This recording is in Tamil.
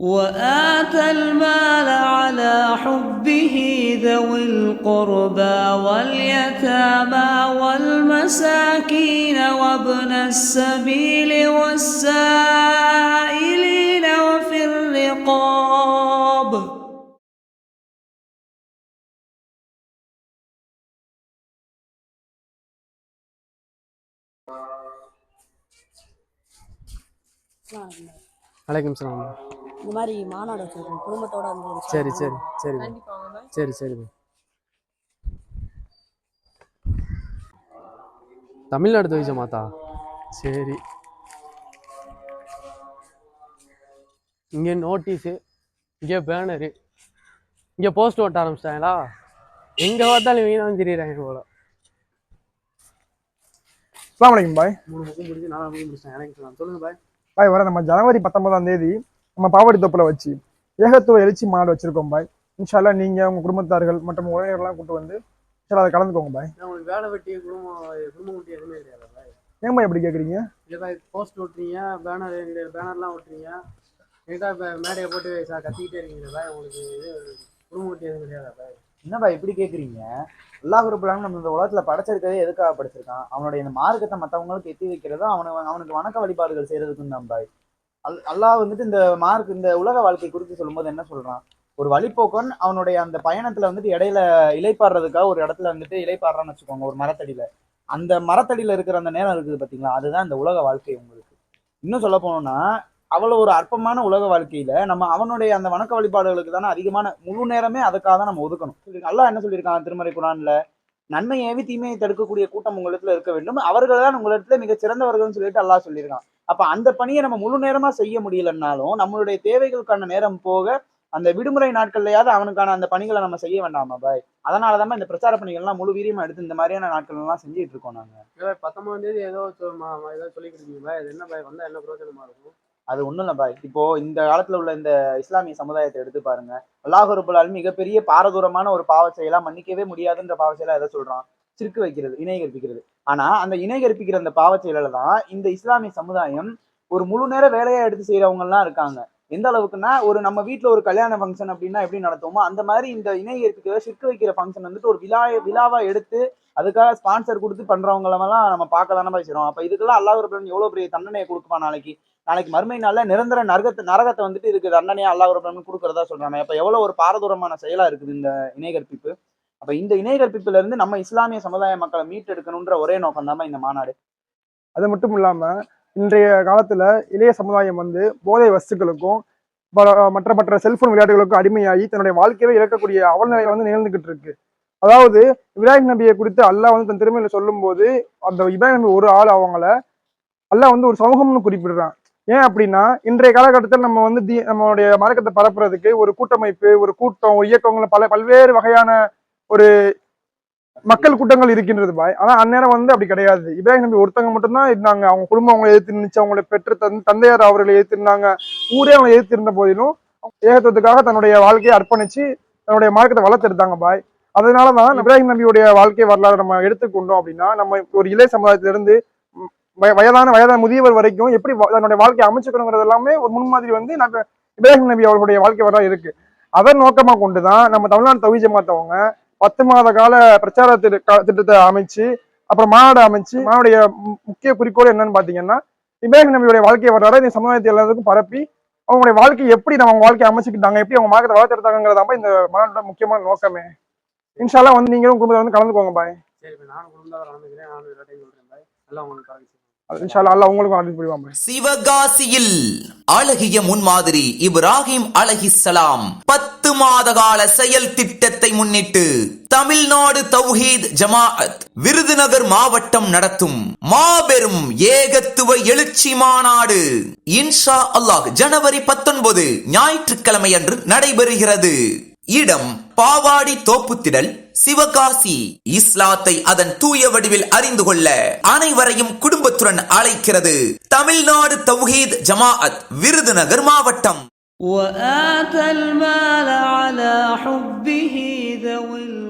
وآتى المال على حبه ذوي القربى واليتامى والمساكين وابن السبيل والسائلين وفي الرقاب. عليكم السلام. இந்த மாதிரி மாநாடு வச்சிருக்கோம். குடும்பத்தோட வந்து சரி சரி சரி. சரி சரி தமிழ்நாடு தொழிச்ச மாத்தா? சரி. இங்கே நோட்டீஸு இங்கே பேனரு இங்கே போஸ்ட் ஓட்ட ஆரம்பிச்சிட்டாங்களா? எங்கே பார்த்தாலும் இவங்க தான் தெரியுறாங்க போல. அஸ்லாம் வலைக்கம் பாய். மூணு புக்கு முடிச்சு நாலாம் புக்கு முடிச்சிட்டாங்க எனக்கு சொல்லலாம். சொல்லுங்க பாய். பாய் வர நம்ம ஜனவரி பத்தொன்பதாம் தேதி நம்ம பாவாடி தொப்புல வச்சு ஏகத்துவ எழுச்சி மாநாடு வச்சிருக்கோம் பாய். இன்ஷால்லா நீங்க உங்க குடும்பத்தார்கள் மற்றும் உறவினர்கள்லாம் கூட்டு வந்து இன்ஷால்லா அதை கலந்துக்கோங்க பாய். நான் உங்களுக்கு வேலை வெட்டி குடும்பம் குடும்பம் குட்டி எதுவுமே கிடையாது பாய்? ஏன் பாய் எப்படி கேக்குறீங்க? இல்லை பாய் போஸ்ட் ஓட்டுறீங்க பேனர் பேனர்லாம் ஓட்டுறீங்க. எங்கிட்ட இப்போ மேடையை போட்டு கத்திக்கிட்டே இருக்கீங்களா பாய். உங்களுக்கு இது குடும்பம் குட்டி எதுவும் கிடையாதா பாய்? என்னப்பா இப்படி கேக்குறீங்க? அல்லாஹ் ரபுல்லாலும் நம்ம இந்த உலகத்துல படைச்சிருக்கதே எதுக்காக படைச்சிருக்கான்? அவனுடைய இந்த மார்க்கத்தை மத்தவங்களுக்கு எத்தி வைக்கிறதும் அவனுக்கு அவனுக்கு வணக்க வழிபாடுகள் செய்யறதுக்கும் தான் பாய். அல் அல்லாஹ் வந்துட்டு இந்த மார்க் இந்த உலக வாழ்க்கை குறித்து சொல்லும்போது என்ன சொல்றான்? ஒரு வழிப்போக்கன் அவனுடைய அந்த பயணத்துல வந்துட்டு இடையில இலைப்பாடுறதுக்காக ஒரு இடத்துல வந்துட்டு இலைப்பாடுறான்னு வச்சுக்கோங்க ஒரு மரத்தடியில. அந்த மரத்தடியில இருக்கிற அந்த நேரம் இருக்குது பாத்தீங்களா? அதுதான் இந்த உலக வாழ்க்கை உங்களுக்கு. இன்னும் சொல்ல போனோம்னா அவ்வளவு ஒரு அற்பமான உலக வாழ்க்கையில நம்ம அவனுடைய அந்த வணக்க வழிபாடுகளுக்கு தானே அதிகமான முழு நேரமே அதுக்காக தான் நம்ம ஒதுக்கணும். அல்லா என்ன சொல்லியிருக்கான் திருமறை குரான்ல? நன்மை ஏவி தீமையை தடுக்கக்கூடிய கூட்டம் உங்களிடத்துல இருக்க வேண்டும். அவர்கள் தான் உங்களிடத்துல மிக சிறந்தவர்கள்னு சொல்லிட்டு அல்லாஹ் சொல்லியிருக்கான். அப்ப அந்த பணியை நம்ம முழு நேரமா செய்ய முடியலன்னாலும் நம்மளுடைய தேவைகளுக்கான நேரம் போக அந்த விடுமுறை நாட்கள்லயாவது அவனுக்கான அந்த பணிகளை நம்ம செய்ய வேண்டாமா பாய்? அதனாலதான் இந்த பிரச்சார பணிகள்லாம் முழு வீரியமா எடுத்து இந்த மாதிரியான நாட்கள் எல்லாம் செஞ்சுட்டு இருக்கோம் நாங்க. இல்லை பத்தொன்பதாம் தேதி ஏதோ ஏதோ சொல்லிக்கிட்டு இருக்கீங்க பாய். என்ன பாய்? வந்தால் என்ன பிரயோஜனமா இருக்கும்? அது ஒண்ணும் இல்ல பாய். இப்போ இந்த காலத்துல உள்ள இந்த இஸ்லாமிய சமுதாயத்தை எடுத்து பாருங்க. அல்லாஹ் ரபுல்லாலும் மிகப்பெரிய பாரதூரமான ஒரு பாவ செயலா மன்னிக்கவே முடியாதுன்ற பாவ செயலா எதை சொல்றான்? சிறுக்கு வைக்கிறது இணை கற்பிக்கிறது. ஆனா அந்த இணை கற்பிக்கிற அந்த பாவ செயலில் தான் இந்த இஸ்லாமிய சமுதாயம் ஒரு முழு நேர வேலையா எடுத்து செய்யறவங்க எல்லாம் இருக்காங்க. எந்த அளவுக்குன்னா ஒரு நம்ம வீட்டில் ஒரு கல்யாண ஃபங்க்ஷன் அப்படின்னா எப்படி நடத்துவோமோ அந்த மாதிரி இந்த இணையத்துக்கு கற்பிக்கிற சிற்கு வைக்கிற ஃபங்க்ஷன் வந்துட்டு ஒரு விழா விழாவா எடுத்து அதுக்காக ஸ்பான்சர் கொடுத்து பண்றவங்களெல்லாம் நம்ம பார்க்க தானே போய் அப்போ அப்ப இதுக்கெல்லாம் அல்லாஹ் ரபுல்லான் எவ்வளோ பெரிய தண்டனையை கொடுப்பான் நாளைக்கு? நாளைக்கு மறுமை நாளில் நிரந்தர நரகத்தை நரகத்தை வந்துட்டு இதுக்கு தண்டனையாக அல்லாஹ் ரபுல்லான் கொடுக்குறதா சொல்றாங்க. அப்போ எவ்வளோ ஒரு பாரதூரமான செயலா இருக்குது இந்த இணை கற்பிப்பு? அப்போ இந்த இணை கற்பிப்புல இருந்து நம்ம இஸ்லாமிய சமுதாய மக்களை மீட்டெடுக்கணுன்ற ஒரே நோக்கம் தான் இந்த மாநாடு? அது மட்டும் இல்லாமல் இன்றைய காலத்துல இளைய சமுதாயம் வந்து போதை வஸ்துக்களுக்கும் மற்ற மற்ற செல்போன் விளையாட்டுகளுக்கும் அடிமையாகி தன்னுடைய வாழ்க்கையை இழக்கக்கூடிய அவல் வந்து நிகழ்ந்துகிட்டு இருக்கு. அதாவது இப்ராஹிம் நபியை குறித்து அல்லாஹ் வந்து தன் திருமையில சொல்லும்போது அந்த இப்ராஹிம் நபி ஒரு ஆள் அவங்கள அல்லாஹ் வந்து ஒரு சமூகம்னு குறிப்பிடுறான். ஏன் அப்படின்னா இன்றைய காலகட்டத்தில் நம்ம வந்து தீ நம்மளுடைய மார்க்கத்தை பரப்புறதுக்கு ஒரு கூட்டமைப்பு ஒரு கூட்டம் ஒரு இயக்கங்கள் பல பல்வேறு வகையான ஒரு மக்கள் கூட்டங்கள் இருக்கின்றது பாய். ஆனா அந்நேரம் வந்து அப்படி கிடையாது. இப்ராஹிம் நபி ஒருத்தவங்க மட்டும்தான் இருந்தாங்க. அவங்க குடும்பம் அவங்களை எதிர்த்து நின்னுச்சு. அவங்களை பெற்ற தன் தந்தையார் அவர்களை எதிர்த்து இருந்தாங்க ஊரே அவங்களை எதிர்த்து இருந்த போதிலும் ஏகத்துவத்துக்காக தன்னுடைய வாழ்க்கையை அர்ப்பணிச்சு தன்னுடைய மார்க்கத்தை வளர்த்தெடுத்தாங்க பாய். அதனாலதான் இப்ராஹிம் நபியுடைய வாழ்க்கை வரலாறு நம்ம எடுத்துக்கொண்டோம் அப்படின்னா நம்ம ஒரு இளைய சமுதாயத்திலிருந்து வயதான வயதான முதியவர் வரைக்கும் எப்படி தன்னுடைய வாழ்க்கையை அமைச்சுக்கணுங்கிறது எல்லாமே ஒரு முன்மாதிரி வந்து நம்ம இப்ராஹிம் நபி அவர்களுடைய வாழ்க்கை வரலாறு இருக்கு. அதன் நோக்கமா கொண்டுதான் நம்ம தமிழ்நாடு தவி ஜமாத்தவங்க பத்து மாத கால பிரச்சார திட்டத்தை அமைச்சு அப்புறம் மாநாடு அமைச்சு மானுடைய முக்கிய குறிக்கோள் என்னன்னு பாத்தீங்கன்னா இப்ராஹிம் நபியுடைய வாழ்க்கை வரலாறு இந்த சமுதாயத்தை எல்லாத்துக்கும் பரப்பி அவங்களுடைய வாழ்க்கை எப்படி நம்ம அவங்க வாழ்க்கையை அமைச்சுக்கிட்டாங்க எப்படி அவங்க மார்க்கத்தை வளர்த்தெடுத்தாங்கிறதாம இந்த மாநாட்டோட முக்கியமான நோக்கமே. இன்ஷால்லா வந்து நீங்களும் குடும்பத்தில் வந்து கலந்துக்கோங்க பாய். சிவகாசியில் அழகிய முன்மாதிரி இப்ராஹிம் அலஹிஸ்ஸலாம் பத்து மாத கால செயல் திட்டத்தை முன்னிட்டு தமிழ்நாடு தௌஹீத் ஜமாஅத் விருதுநகர் மாவட்டம் நடத்தும் மாபெரும் ஏகத்துவ எழுச்சி மாநாடு. இன்ஷா அல்லாஹ் ஜனவரி பத்தொன்பது ஞாயிற்றுக்கிழமை அன்று நடைபெறுகிறது. இடம் பாவாடி தோப்புத்திடல் சிவகாசி. இஸ்லாத்தை அதன் தூய வடிவில் அறிந்து கொள்ள அனைவரையும் குடும்பத்துடன் அழைக்கிறது தமிழ்நாடு தௌஹீத் ஜமாஅத் விருதுநகர் மாவட்டம். وآتى المال على حبه ذوي